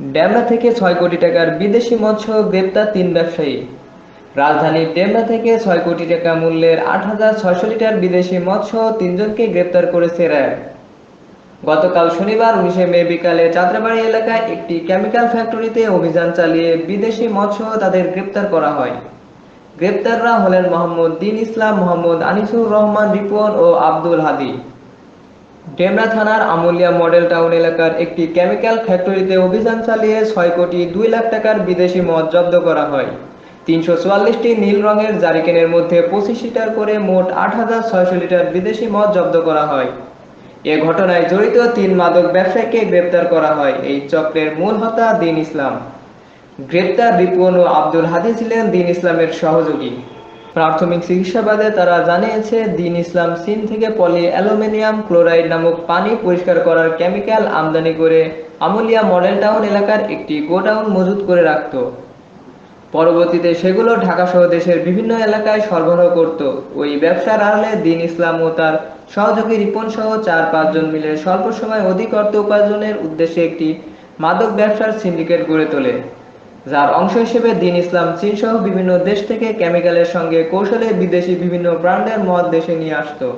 ডেমরা থেকে ছয় কোটি টাকার বিদেশি মৎস্য গ্রেপ্তার তিন ব্যবসায়ী। রাজধানীর ডেমরা থেকে ছয় কোটি টাকা মূল্যের আট হাজার ছয়শো লিটার বিদেশি মৎস্য তিনজনকে গ্রেপ্তার করেছে র্যাব। গতকাল শনিবার উনিশে মে বিকালে চাঁদ্রাবাড়ি এলাকায় একটি কেমিক্যাল ফ্যাক্টরিতে অভিযান চালিয়ে বিদেশি মৎস্য তাদের গ্রেপ্তার করা হয়। গ্রেপ্তাররা হলেন মোহাম্মদ দিন ইসলাম, মোহাম্মদ আনিসুর রহমান রিপন ও আব্দুল হাদি। ডেমরা থানার আমুলিয়া মডেল টাউন এলাকার একটি কেমিক্যাল ফ্যাক্টরিতে অভিযান চালিয়ে ছয় কোটি দুই লাখ টাকার বিদেশি মদ জব্দ করা হয়। তিনশো চুয়াল্লিশটি নীল রঙের জারিকেনের মধ্যে পঁচিশ লিটার করে মোট আট হাজার ছয়শো লিটার বিদেশি মদ জব্দ করা হয়। এ ঘটনায় জড়িত তিন মাদক ব্যবসায়ীকে গ্রেপ্তার করা হয়। এই চক্রের মূল হোতা দিন ইসলাম। গ্রেপ্তার রিপন ও আব্দুল হাদি ছিলেন দিন ইসলামের সহযোগী। প্রাথমিক চিকিৎসাবাদে তারা জানিয়েছে, দিন ইসলাম চীন থেকে পলি অ্যালুমিনিয়াম ক্লোরাইড নামক পানি পরিষ্কার করার কেমিক্যাল আমদানি করে আমুলিয়া মডেল টাউন এলাকার একটি গোডাউন মজুত করে রাখত। পরবর্তীতে সেগুলো ঢাকা সহ দেশের বিভিন্ন এলাকায় সরবরাহ করত। ওই ব্যবসার আড়ালে দিন ইসলাম ও তার সহযোগী রিপন সহ চার পাঁচজন মিলে স্বল্প সময় অধিক অর্থ উপার্জনের উদ্দেশ্যে একটি মাদক ব্যবসার সিন্ডিকেট গড়ে তোলে। যার অংশ হিসেবে দিন ইসলাম চীন সহ বিভিন্ন দেশ থেকে কেমিক্যালের সঙ্গে কৌশলে বিদেশি বিভিন্ন ব্র্যান্ডের মদ দেশে নিয়ে আসতো।